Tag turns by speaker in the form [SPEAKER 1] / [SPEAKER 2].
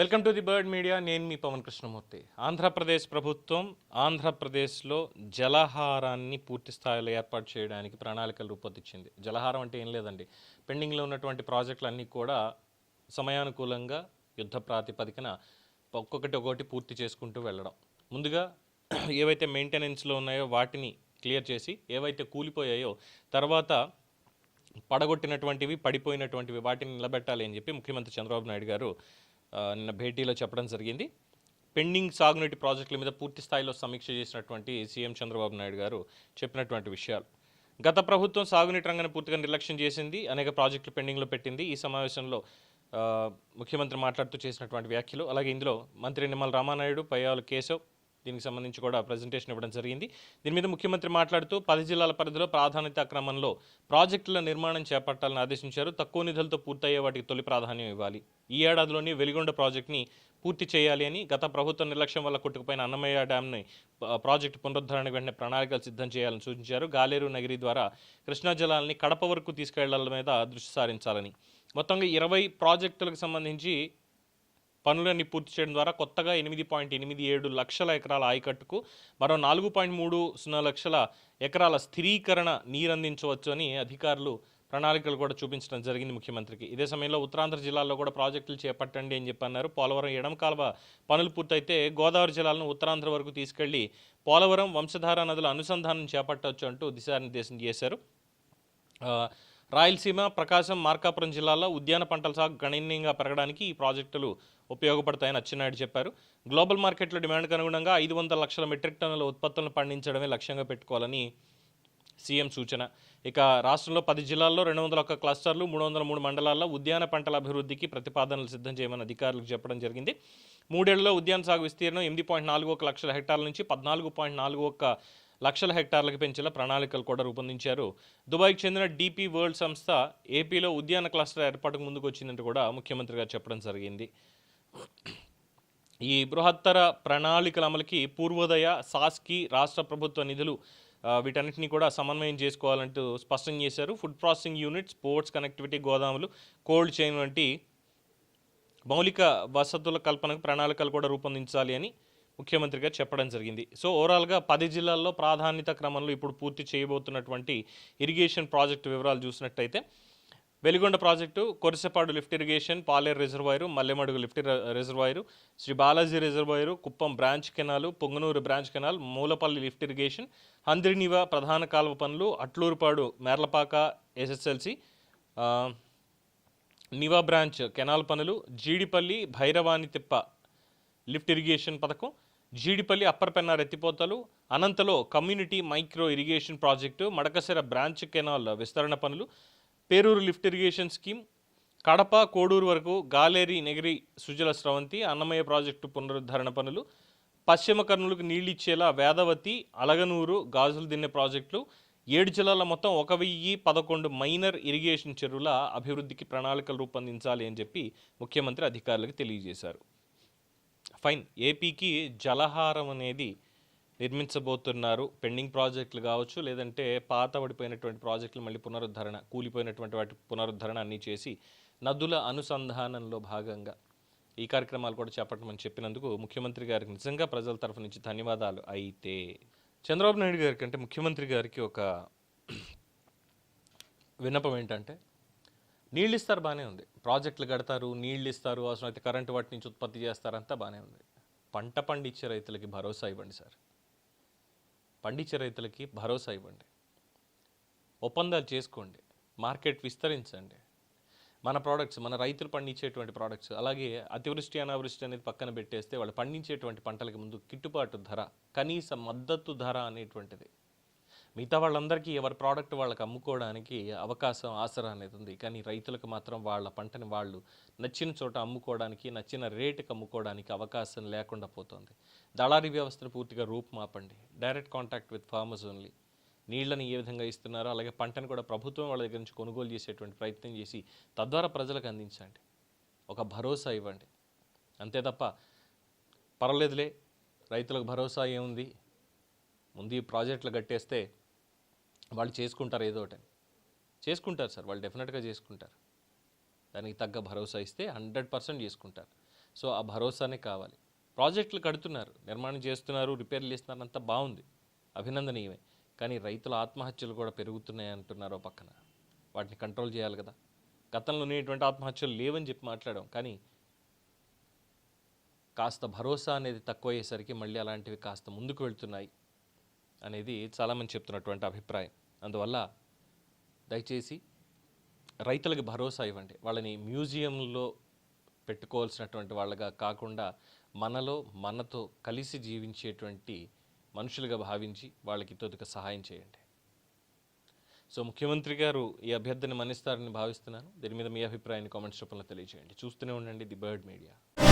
[SPEAKER 1] Welcome to the bird media. నేను మీ పవన్ కృష్ణమూర్తి. ఆంధ్రప్రదేశ్ ప్రభుత్వం ఆంధ్రప్రదేశ్లో జలహారాన్ని పూర్తి స్థాయిలో ఏర్పాటు చేయడానికి ప్రణాళికలు రూపొందించింది. జలహారం అంటే ఏం లేదండి. పెండింగ్లో ఉన్నటువంటి ప్రాజెక్టులన్నీ కూడా సమయానుకూలంగా యుద్ధ ప్రాతిపదికన ఒక్కొక్కటి ఒకటి పూర్తి చేసుకుంటూ వెళ్ళడం. ముందుగా ఏవైతే మెయింటెనెన్స్లో ఉన్నాయో వాటిని క్లియర్ చేసి ఏవైతే కూలిపోయాయో తర్వాత పడగొట్టినటువంటివి పడిపోయినటువంటివి వాటిని నిలబెట్టాలి అని చెప్పి ముఖ్యమంత్రి చంద్రబాబు నాయుడు గారు నిన్న భేటీలో చెప్పడం జరిగింది. పెండింగ్ సాగునీటి ప్రాజెక్టుల మీద పూర్తి స్థాయిలో సమీక్ష చేసినటువంటి సీఎం చంద్రబాబు నాయుడు గారు చెప్పినటువంటి విషయాలు. గత ప్రభుత్వం సాగునీటి రంగాన్ని పూర్తిగా నిర్లక్ష్యం చేసింది అనేక ప్రాజెక్టులు పెండింగ్లో పెట్టింది. ఈ సమావేశంలో ముఖ్యమంత్రి మాట్లాడుతూ చేసినటువంటి వ్యాఖ్యలు అలాగే ఇందులో మంత్రి నిమ్మల రామానాయుడు పయ్యాలు కేశవ్ దీనికి సంబంధించి కూడా ప్రజెంటేషన్ ఇవ్వడం జరిగింది. దీని మీద ముఖ్యమంత్రి మాట్లాడుతూ పది జిల్లాల పరిధిలో ప్రాధాన్యత క్రమంలో ప్రాజెక్టుల నిర్మాణం చేపట్టాలని ఆదేశించారు. తక్కువ నిధులతో పూర్తయ్యే వాటికి తొలి ప్రాధాన్యం ఇవ్వాలి. ఈ ఏడాదిలోని వెలిగొండ ప్రాజెక్టుని పూర్తి చేయాలి అని గత ప్రభుత్వ నిర్లక్ష్యం వల్ల కొట్టుకుపోయిన అన్నమయ్య డ్యామ్ని ప్రాజెక్టు పునరుద్ధరణకు వెంటనే ప్రణాళికలు సిద్ధం చేయాలని సూచించారు. గాలేరు నగరి ద్వారా కృష్ణా జలాల్ని కడప వరకు తీసుకెళ్ళాల మీద దృష్టి సారించాలని. మొత్తంగా ఇరవై ప్రాజెక్టులకు సంబంధించి పనులన్నీ పూర్తి చేయడం ద్వారా కొత్తగా ఎనిమిది పాయింట్ ఎనిమిది ఏడు లక్షల ఎకరాల ఆయకట్టుకు మరో నాలుగు పాయింట్ మూడు సున్నా లక్షల ఎకరాల స్థిరీకరణ నీరందించవచ్చు అని అధికారులు ప్రణాళికలు కూడా చూపించడం జరిగింది ముఖ్యమంత్రికి. ఇదే సమయంలో ఉత్తరాంధ్ర జిల్లాల్లో కూడా ప్రాజెక్టులు చేపట్టండి అని చెప్పన్నారు. పోలవరం ఎడమ కాలువ పనులు పూర్తయితే గోదావరి జిల్లాలను ఉత్తరాంధ్ర వరకు తీసుకెళ్ళి పోలవరం వంశధార నదుల అనుసంధానం చేపట్టవచ్చు అంటూ దిశానిర్దేశం చేశారు. రాయలసీమ ప్రకాశం మార్కాపురం జిల్లాల్లో ఉద్యాన పంటల సాగు గణనీయంగా పెరగడానికి ఈ ప్రాజెక్టులు ఉపయోగపడతాయని అచ్చెన్నాయుడు చెప్పారు. గ్లోబల్ మార్కెట్లో డిమాండ్కు అనుగుణంగా ఐదు వందల లక్షల మెట్రిక్ టన్నుల ఉత్పత్తులను పండించడమే లక్ష్యంగా పెట్టుకోవాలని సీఎం సూచన. ఇక రాష్ట్రంలో పది జిల్లాల్లో రెండు వందల ఒక్క క్లస్టర్లు మూడు వందల మూడు మండలాల్లో ఉద్యాన పంటల అభివృద్ధికి ప్రతిపాదనలు సిద్ధం చేయమని అధికారులకు చెప్పడం జరిగింది. మూడేళ్ళలో ఉద్యాన సాగు విస్తీర్ణం ఎనిమిది పాయింట్ నాలుగు ఒక లక్షల హెక్టార్ల నుంచి పద్నాలుగు పాయింట్ నాలుగు ఒక్క లక్షల హెక్టార్లకు పెంచేలా ప్రణాళికలు కూడా రూపొందించారు. దుబాయ్కి చెందిన డీపీ వరల్డ్ సంస్థ ఏపీలో ఉద్యాన క్లస్టర్ ఏర్పాటుకు ముందుకు వచ్చిందంటూ కూడా ముఖ్యమంత్రి గారు చెప్పడం జరిగింది. ఈ బృహత్తర ప్రణాళికల అమలుకి పూర్వోదయ సాస్కి రాష్ట్ర ప్రభుత్వ నిధులు వీటన్నిటిని కూడా సమన్వయం చేసుకోవాలంటూ స్పష్టం చేశారు. Food processing unit sports connectivity గోదాములు కోల్డ్ చైన్ వంటి మౌలిక వసతుల కల్పనకు ప్రణాళికలు కూడా రూపొందించాలి అని ముఖ్యమంత్రి గారు చెప్పడం జరిగింది. సో ఓవరాల్గా పది జిల్లాల్లో ప్రాధాన్యత క్రమంలో ఇప్పుడు పూర్తి చేయబోతున్నటువంటి ఇరిగేషన్ ప్రాజెక్టు వివరాలు చూసినట్టయితే Veligonda project Korisapadu lift irrigation Paleru reservoir Mallemadugu lift reservoir Shri Balaji reservoir Kuppam branch canal Punganur branch canal Mulapalli lift irrigation Handrineeva ప్రధాన కాలువ పనులు Atlurupadu Merlapaka SSLC Neeva branch canal పనులు Jeedipalli Bhairavani Tippa lift irrigation పథకం Jeedipalli upper Pennar ఎత్తిపోతలు అనంతలో community micro irrigation project Madakasira branch canal విస్తరణ పనులు Peruru lift irrigation scheme Kadapa Koduru వరకు Galeru Nagari Sujala Sravanthi Annamayya project పునరుద్ధరణ పనులు పశ్చిమ కర్నూలుకు నీళ్ళు ఇచ్చేలా వేదవతి అలగనూరు గాజులు దిన్నె ప్రాజెక్టులు ఏడు జిల్లాల మొత్తం ఒక వెయ్యి పదకొండు మైనర్ ఇరిగేషన్ చెరువుల అభివృద్ధికి ప్రణాళికలు రూపొందించాలి అని చెప్పి ముఖ్యమంత్రి అధికారులకు తెలియజేశారు. ఫైన్ ఏపీకి జలహారం అనేది నిర్మించబోతున్నారు. పెండింగ్ ప్రాజెక్టులు కావచ్చు లేదంటే పాత పడిపోయినటువంటి ప్రాజెక్టులు మళ్ళీ పునరుద్ధరణ కూలిపోయినటువంటి వాటి పునరుద్ధరణ అన్నీ చేసి నదుల అనుసంధానంలో భాగంగా ఈ కార్యక్రమాలు కూడా చేపట్టమని చెప్పినందుకు ముఖ్యమంత్రి గారికి నిజంగా ప్రజల తరఫు నుంచి ధన్యవాదాలు. అయితే చంద్రబాబు నాయుడు గారికి అంటే ముఖ్యమంత్రి గారికి ఒక విన్నపం ఏంటంటే నీళ్ళు ఇస్తారు బాగానే ఉంది. ప్రాజెక్టులు కడతారు నీళ్ళు ఇస్తారు అయితే కరెంటు వాటి నుంచి ఉత్పత్తి చేస్తారంతా బాగానే ఉంది. పంట పండించే రైతులకి భరోసా ఇవ్వండి సార్. పండించే రైతులకి భరోసా ఇవ్వండి. ఒప్పందాలు చేసుకోండి. మార్కెట్ విస్తరించండి. మన ప్రోడక్ట్స్ మన రైతులు పండించేటువంటి ప్రోడక్ట్స్ అలాగే అతివృష్టి అనావృష్టి అనేది పక్కన పెట్టేస్తే వాళ్ళు పండించేటువంటి పంటలకి ముందు గిట్టుబాటు ధర కనీస మద్దతు ధర అనేటువంటిది. మిగతా వాళ్ళందరికీ ఎవరి ప్రోడక్ట్ వాళ్ళకి అమ్ముకోవడానికి అవకాశం ఆసరా అనేది ఉంది. కానీ రైతులకు మాత్రం వాళ్ళ పంటని వాళ్ళు నచ్చిన చోట అమ్ముకోవడానికి నచ్చిన రేటుకి అమ్ముకోవడానికి అవకాశం లేకుండా పోతుంది. దళారీ వ్యవస్థను పూర్తిగా రూపుమాపండి. Direct contact with farmers only. నీళ్ళని ఏ విధంగా ఇస్తున్నారో అలాగే పంటను కూడా ప్రభుత్వం వాళ్ళ దగ్గర నుంచి కొనుగోలు చేసేటువంటి ప్రయత్నం చేసి తద్వారా ప్రజలకు అందించండి. ఒక భరోసా ఇవ్వండి. అంతే తప్ప పర్వాలేదులే. రైతులకు భరోసా ఏముంది? ముందు ఈ ప్రాజెక్టులు కట్టేస్తే వాళ్ళు చేసుకుంటారు ఏదో ఒకటి చేసుకుంటారు సార్ వాళ్ళు డెఫినెట్గా చేసుకుంటారు. దానికి తగ్గ భరోసా ఇస్తే హండ్రెడ్ పర్సెంట్ చేసుకుంటారు. సో ఆ భరోసానే కావాలి. ప్రాజెక్టులు కడుతున్నారు నిర్మాణం చేస్తున్నారు రిపేర్లు చేస్తున్నారు అంతా బాగుంది అభినందనీయమే. కానీ రైతుల ఆత్మహత్యలు కూడా పెరుగుతున్నాయి అంటున్నారు ఓ పక్కన. వాటిని కంట్రోల్ చేయాలి కదా. గతంలో ఉండేటువంటి ఆత్మహత్యలు లేవని చెప్పి మాట్లాడాం. కానీ కాస్త భరోసా అనేది తక్కువ అయ్యేసరికి మళ్ళీ అలాంటివి కాస్త ముందుకు వెళ్తున్నాయి. అనేది చాలామంది చెప్తున్నటువంటి అభిప్రాయం. అందువల్ల దయచేసి రైతులకు భరోసా ఇవ్వండి. వాళ్ళని మ్యూజియంలో పెట్టుకోవాల్సినటువంటి వాళ్ళగా కాకుండా మనలో మనతో కలిసి జీవించేటువంటి మనుషులుగా భావించి వాళ్ళకి తొదుక సహాయం చేయండి. సో ముఖ్యమంత్రి గారు ఈ అభ్యర్థిని మన్నిస్తారని భావిస్తున్నాను. దీని మీద మీ అభిప్రాయాన్ని కామెంట్స్ రూపంలో తెలియజేయండి. చూస్తూనే ఉండండి ది బర్డ్ మీడియా.